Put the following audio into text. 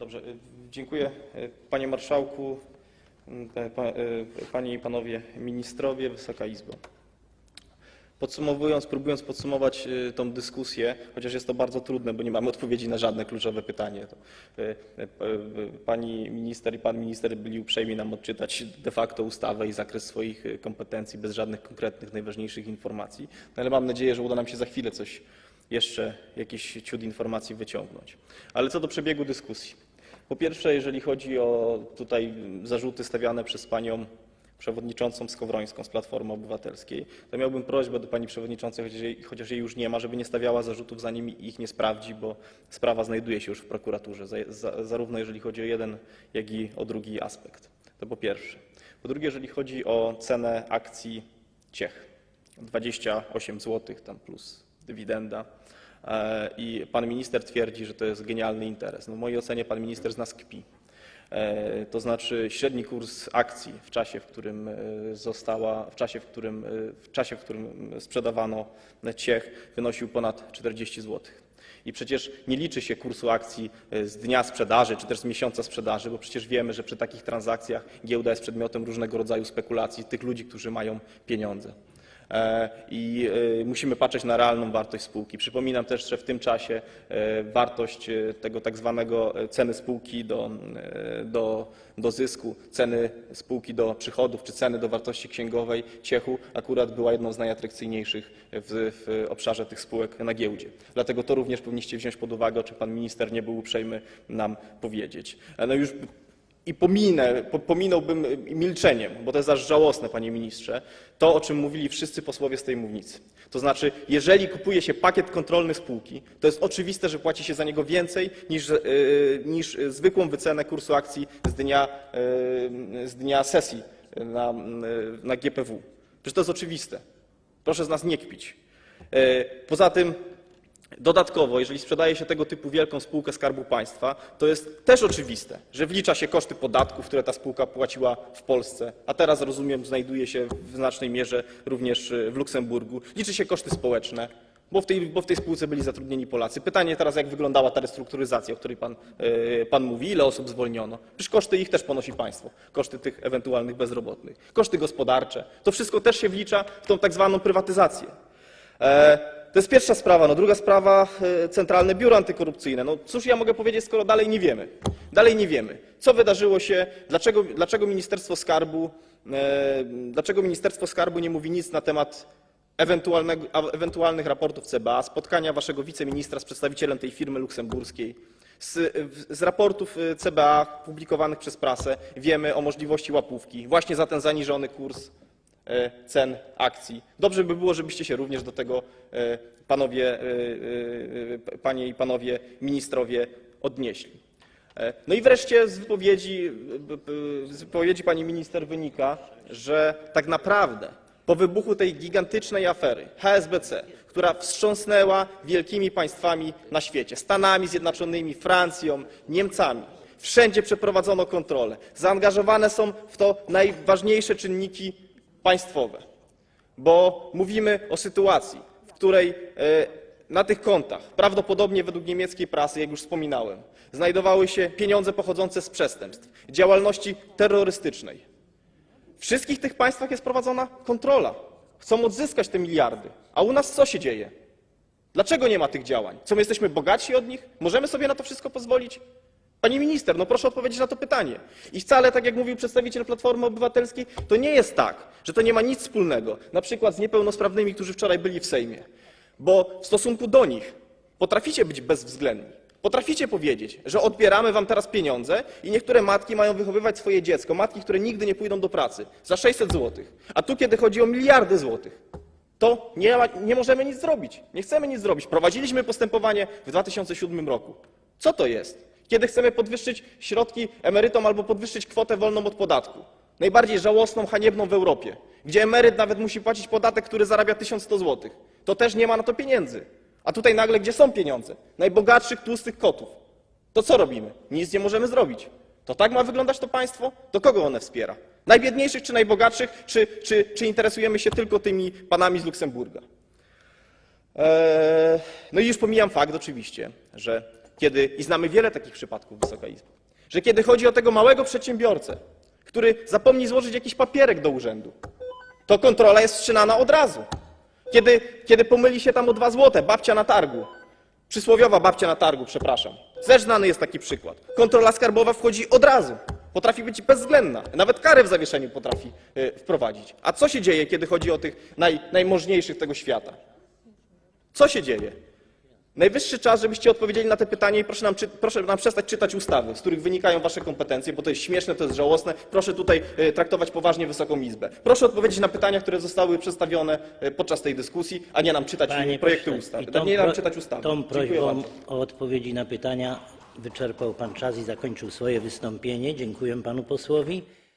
Dobrze, y, dziękuję y, Panie Marszałku, y, pa- Panie i Panowie Ministrowie, Wysoka Izbo. Podsumowując, próbując podsumować tą dyskusję, chociaż jest to bardzo trudne, bo nie mamy odpowiedzi na żadne kluczowe pytanie, Pani Minister i Pan Minister byli uprzejmi nam odczytać de facto ustawę i zakres swoich kompetencji bez żadnych konkretnych, najważniejszych informacji, no ale mam nadzieję, że uda nam się za chwilę coś jeszcze, jakiś ciut informacji wyciągnąć. Ale co do przebiegu dyskusji. Po pierwsze, jeżeli chodzi o zarzuty stawiane przez Panią przewodniczącą Skowrońską z Platformy Obywatelskiej, to miałbym prośbę do pani przewodniczącej, chociaż jej, już nie ma, żeby nie stawiała zarzutów, zanim ich nie sprawdzi, bo sprawa znajduje się już w prokuraturze, za, za, zarówno jeżeli chodzi o jeden, jak i o drugi aspekt. To po pierwsze. Po drugie, jeżeli chodzi o cenę akcji Ciech, 28 zł tam plus dywidenda. E, I pan minister twierdzi, że to jest genialny interes. No w mojej ocenie pan minister z nas kpi. E, To znaczy średni kurs akcji w czasie, w którym e, została, w czasie, w którym, w czasie, w którym sprzedawano Ciech, wynosił ponad 40 zł. I przecież nie liczy się kursu akcji z dnia sprzedaży, czy też z miesiąca sprzedaży, bo przecież wiemy, że przy takich transakcjach giełda jest przedmiotem różnego rodzaju spekulacji tych ludzi, którzy mają pieniądze. E, I e, musimy patrzeć na realną wartość spółki. Przypominam też, że w tym czasie e, wartość tego tak zwanego ceny spółki do, do, do zysku, ceny spółki do przychodów, czy ceny do wartości księgowej Ciechu akurat była jedną z najatrakcyjniejszych w, w obszarze tych spółek na giełdzie. Dlatego to również powinniście wziąć pod uwagę, o czym pan minister nie był uprzejmy nam powiedzieć. No już i pominę, po- pominąłbym milczeniem, bo to jest aż żałosne, panie ministrze, to o czym mówili wszyscy posłowie z tej mównicy. To znaczy, jeżeli kupuje się pakiet kontrolny spółki, to jest oczywiste, że płaci się za niego więcej niż, yy, niż zwykłą wycenę kursu akcji z dnia, yy, z dnia sesji na, na GPW. Przecież to jest oczywiste. Proszę z nas nie kpić. Poza tym Dodatkowo, jeżeli sprzedaje się tego typu wielką spółkę Skarbu Państwa, to jest też oczywiste, że wlicza się koszty podatków, które ta spółka płaciła w Polsce, a teraz rozumiem, znajduje się w znacznej mierze również y, w Luksemburgu. Liczy się koszty społeczne, bo w tej, bo w tej spółce byli zatrudnieni Polacy. Pytanie teraz, jak wyglądała ta restrukturyzacja, o której pan, y, pan mówi, ile osób zwolniono? Przecież koszty ich też ponosi państwo, koszty tych ewentualnych bezrobotnych, koszty gospodarcze. To wszystko też się wlicza w tą tak zwaną prywatyzację. E, To jest pierwsza sprawa. No druga sprawa, e, Centralne Biuro Antykorupcyjne. No cóż ja mogę powiedzieć, skoro dalej nie wiemy. Dalej nie wiemy, co wydarzyło się, dlaczego, dlaczego Ministerstwo Skarbu, e, dlaczego Ministerstwo Skarbu nie mówi nic na temat ewentualnych raportów CBA, spotkania waszego wiceministra z przedstawicielem tej firmy luksemburskiej. Z, z raportów e, CBA publikowanych przez prasę wiemy o możliwości łapówki właśnie za ten zaniżony kurs cen akcji. Dobrze by było, żebyście się również do tego e, panowie, e, e, panie i panowie ministrowie odnieśli. E, No i wreszcie z wypowiedzi, z wypowiedzi pani minister wynika, że tak naprawdę po wybuchu tej gigantycznej afery HSBC, która wstrząsnęła wielkimi państwami na świecie, Stanami Zjednoczonymi, Francją, Niemcami, wszędzie przeprowadzono kontrole. Zaangażowane są w to najważniejsze czynniki państwowe bo mówimy o sytuacji, w której e, na tych kontach, prawdopodobnie według niemieckiej prasy, jak już wspominałem, znajdowały się pieniądze pochodzące z przestępstw, działalności terrorystycznej. W wszystkich tych państwach jest prowadzona kontrola. Chcą odzyskać te miliardy. A u nas co się dzieje? Dlaczego nie ma tych działań? Co, my jesteśmy bogatsi od nich? Możemy sobie na to wszystko pozwolić? Pani minister, no proszę odpowiedzieć na to pytanie. I wcale, tak jak mówił przedstawiciel Platformy Obywatelskiej, to nie jest tak, że to nie ma nic wspólnego, na przykład z niepełnosprawnymi, którzy wczoraj byli w Sejmie, bo w stosunku do nich potraficie być bezwzględni. Potraficie powiedzieć, że odbieramy wam teraz pieniądze i niektóre matki mają wychowywać swoje dziecko, matki, które nigdy nie pójdą do pracy, za 600 zł. A tu, kiedy chodzi o miliardy złotych, to nie, ma, nie możemy nic zrobić. Nie chcemy nic zrobić. Prowadziliśmy postępowanie w 2007 roku. Co to jest? Kiedy chcemy podwyższyć środki emerytom albo podwyższyć kwotę wolną od podatku. Najbardziej żałosną, haniebną w Europie, gdzie emeryt nawet musi płacić podatek, który zarabia 1100 zł. To też nie ma na to pieniędzy. A tutaj nagle, gdzie są pieniądze? Najbogatszych, tłustych kotów. To co robimy? Nic nie możemy zrobić. To tak ma wyglądać to państwo? To kogo one wspiera? Najbiedniejszych czy najbogatszych? Czy, czy, czy interesujemy się tylko tymi panami z Luksemburga? Eee, No i już pomijam fakt oczywiście, że kiedy, i znamy wiele takich przypadków, Wysoka Izbo, że kiedy chodzi o tego małego przedsiębiorcę, który zapomni złożyć jakiś papierek do urzędu, to kontrola jest wszczynana od razu. Kiedy, kiedy pomyli się tam o dwa złote, babcia na targu, przysłowiowa babcia na targu, przepraszam, też znany jest taki przykład. Kontrola skarbowa wchodzi od razu. Potrafi być bezwzględna. Nawet karę w zawieszeniu potrafi y, wprowadzić. A co się dzieje, kiedy chodzi o tych naj, najmożniejszych tego świata? Co się dzieje? Najwyższy czas, żebyście odpowiedzieli na te pytania i proszę nam, czy, proszę nam przestać czytać ustawy, z których wynikają wasze kompetencje, bo to jest śmieszne, to jest żałosne. Proszę tutaj e, traktować poważnie Wysoką Izbę. Proszę odpowiedzieć na pytania, które zostały przedstawione e, podczas tej dyskusji, a nie nam czytać Panie e, projekty ustaw. Nie nam czytać ustawy. Tą prośbą o odpowiedzi na pytania wyczerpał pan czas i zakończył swoje wystąpienie. Dziękuję panu posłowi.